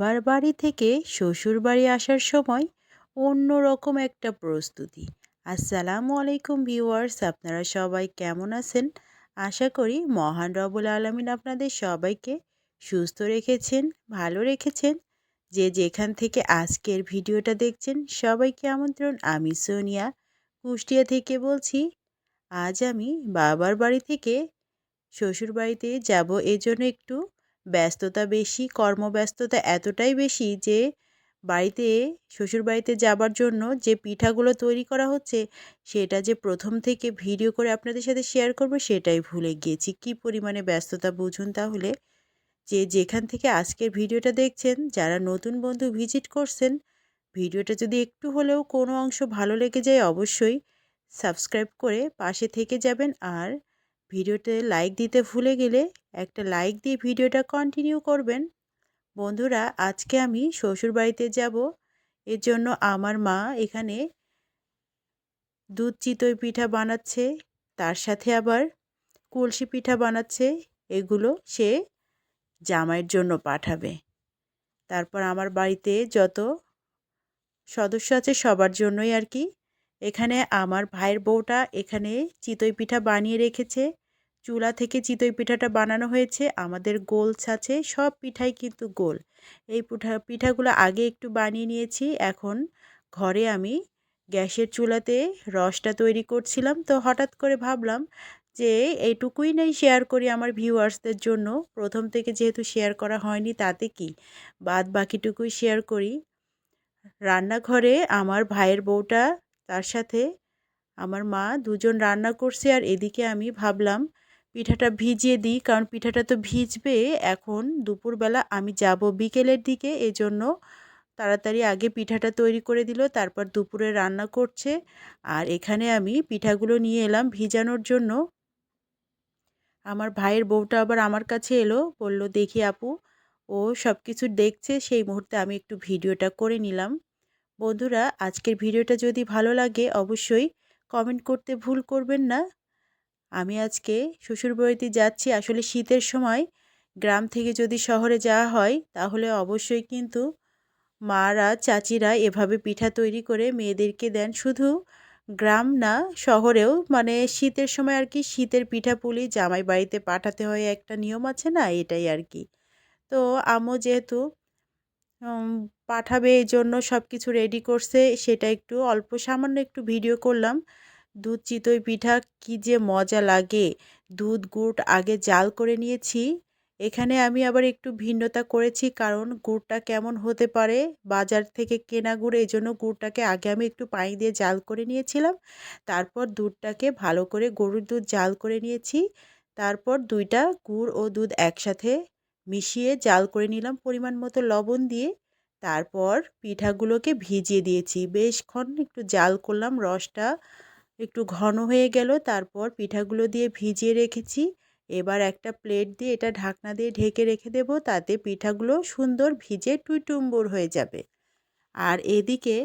বাড়ি থেকে শ্বশুর বাড়ি আসার সময় অন্য রকম একটা প্রস্তুতি। আসসালামু আলাইকুম ভিউয়ার্স, আপনারা সবাই কেমন আছেন? আশা করি মহান রবুল আলমিন আপনাদের সবাইকে সুস্থ রেখেছেন, ভালো রেখেছেন। যে যেখান থেকে আজকের ভিডিওটা দেখছেন, সবাইকে আমন্ত্রণ। আমি সোনিয়া, কুষ্টিয়া থেকে বলছি, আজ আমি বাবার বাড়ি থেকে শ্বশুর বাড়িতে যাব। এজন্য একটু ব্যস্ততা বেশি, কর্মব্যস্ততা এতটাই বেশি যে বাড়িতে শ্বশুর বাড়িতে যাবার জন্য যে পিঠাগুলো তৈরি করা হচ্ছে, সেটা যে প্রথম থেকে ভিডিও করে আপনাদের সাথে শেয়ার করব সেটাই ভুলে গিয়েছি। কি পরিমাণে ব্যস্ততা বুঝুন তাহলে? যে যেখান থেকে আজকের ভিডিওটা দেখছেন, যারা নতুন বন্ধু ভিজিট করছেন, ভিডিওটা যদি একটু হলেও কোনো অংশ ভালো লেগে যায় অবশ্যই সাবস্ক্রাইব করে পাশে থেকে যাবেন আর ভিডিওতে লাইক দিতে ভুলে গেলে একটা লাইক দিয়ে ভিডিওটা কন্টিনিউ করবেন। বন্ধুরা, আজকে আমি শ্বশুর বাড়িতে যাব। এর জন্য আমার মা এখানে দুধ চিতই পিঠা বানাচ্ছে, তার সাথে আবার কলসি পিঠা বানাচ্ছে, এগুলো সে জামাইয়ের জন্য পাঠাবে। তারপর আমার বাড়িতে যত সদস্য আছে সবার জন্যই আর কি এখানে আমার ভাইয়ের বউটা এখানে চিতই পিঠা বানিয়ে রেখেছে। চুলা থেকে চিতই পিঠাটা বানানো হয়েছে। আমাদের গোল ছাছে সব পিঠাই কিন্তু গোল। এই পিঠা, পিঠাগুলো আগে একটু বানিয়ে নিয়েছি। এখন ঘরে আমি গ্যাসের চুলাতে রসটা তৈরি করছিলাম। তো হঠাৎ করে ভাবলাম যে এইটুকুই নেই শেয়ার করি আমার ভিউয়ার্সদের জন্য। প্রথম থেকে যেহেতু শেয়ার করা হয়নি, তাতে কি? বাদ বাকিটুকুই শেয়ার করি। রান্নাঘরে আমার ভাইয়ের বউটা তার সাথে আমার মা দুজন রান্না করছে আর এদিকে আমি ভাবলাম পিঠাটা ভিজিয়ে দিই, কারণ পিঠাটা তো ভিজবে। এখন দুপুরবেলা আমি যাব বিকেলের দিকে, এজন্য তাড়াতাড়ি আগে পিঠাটা তৈরি করে দিল, তারপর দুপুরে রান্না করছে। আর এখানে আমি পিঠাগুলো নিয়ে এলাম ভিজানোর জন্য। আমার ভাইয়ের বউটা আবার আমার কাছে এলো, বলল, দেখি আপু, ও সব কিছু দেখছে, সেই মুহূর্তে আমি একটু ভিডিওটা করে নিলাম। বন্ধুরা, আজকের ভিডিওটা যদি ভালো লাগে, অবশ্যই কমেন্ট করতে ভুল করবেন না। আমি আজকে শ্বশুরবাড়িতে যাচ্ছি, আসলে শীতের সময়। গ্রাম থেকে যদি শহরে যাওয়া হয়, তাহলে অবশ্যই কিন্তু মারা, চাচিরা এভাবে পিঠা তৈরি করে মেয়েদেরকে দেন। শুধু গ্রাম না, শহরেও মানে শীতের সময় আর কি শীতের পিঠাপুলি জামাই বাড়িতে পাঠাতে হয়, একটা নিয়ম আছে না, এটাই আর কি। তো আমও যেহেতু পাঠাবে এই জন্য সব কিছু রেডি করছে। সেটা একটু অল্প, সামান্য একটু ভিডিও করলাম। দুধ, চিতই পিঠা, কি যে মজা লাগে। দুধ, গুড় আগে জাল করে নিয়েছি। এখানে আমি আবার একটু ভিন্নতা করেছি, কারণ গুড়টা কেমন হতে পারে, বাজার থেকে কেনা গুড় এই জন্য গুড়টাকে আগে আমি একটু পানি দিয়ে জাল করে নিয়েছিলাম। তারপর দুধটাকে ভালো করে গরুর দুধ জাল করে নিয়েছি। তারপর দুইটা গুড় ও দুধ একসাথে মিশিয়ে জাল করে নিলাম পরিমাণ মতো লবণ দিয়ে। তারপর পিঠাগুলোকে ভিজিয়ে দিয়েছি। বেশক্ষণ একটু জাল করলাম, রসটা একটু ঘন হয়ে গেল। তারপর পিঠাগুলো দিয়ে ভিজিয়ে রেখেছি। এবার একটা প্লেট দিয়ে এটা ঢাকনা দিয়ে ঢেকে রেখে দেব। তাতে পিঠাগুলো সুন্দর ভিজে টুইটুম্বুর হয়ে যাবে। আর এদিকে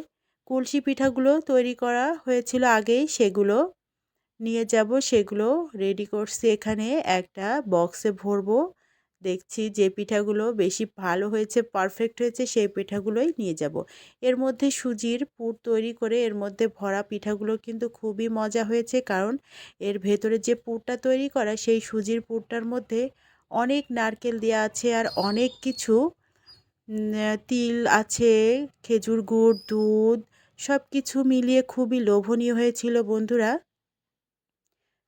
কলসি পিঠাগুলো তৈরি করা হয়েছিল আগেই। সেগুলো নিয়ে যাব। সেগুলো রেডি করছি এখানে। একটা বক্সে ভরবো। দেখছি যে পিঠাগুলো বেশি ভালো হয়েছে পারফেক্ট হয়েছে, সেই পিঠাগুলোই নিয়ে যাব। এর মধ্যে সুজির পুর তৈরি করে এর মধ্যে ভরা পিঠাগুলো কিন্তু খুবই মজা হয়েছে কারণ এর ভেতরে যে পুরটা তৈরি করা সেই সুজির পুরটার মধ্যে অনেক নারকেল দেওয়া আছে আর অনেক কিছু তিল আছে, খেজুর গুড়, দুধ সব কিছু মিলিয়ে খুবই লোভনীয় হয়েছিল বন্ধুরা।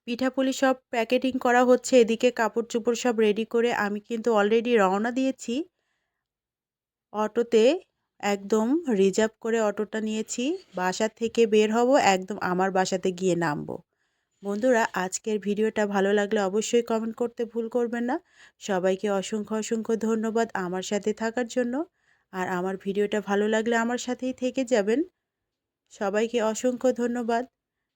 পিঠাপুলি সব প্যাকেটিং করা হচ্ছে, এদিকে কাপড় চোপড় সব রেডি করে আমি কিন্তু অলরেডি রওনা দিয়েছি। অটোতে একদম রিজার্ভ করে অটোটা নিয়েছি, বাসা থেকে বের হব, একদম আমার বাসাতে গিয়ে নামবো। বন্ধুরা, আজকের ভিডিওটা ভালো লাগলে অবশ্যই কমেন্ট করতে ভুল করবেন না। সবাইকে অসংখ্য অসংখ্য ধন্যবাদ আমার সাথে থাকার জন্য। আর আমার ভিডিওটা ভালো লাগলে আমার সাথেই থেকে যাবেন। সবাইকে অসংখ্য ধন্যবাদ।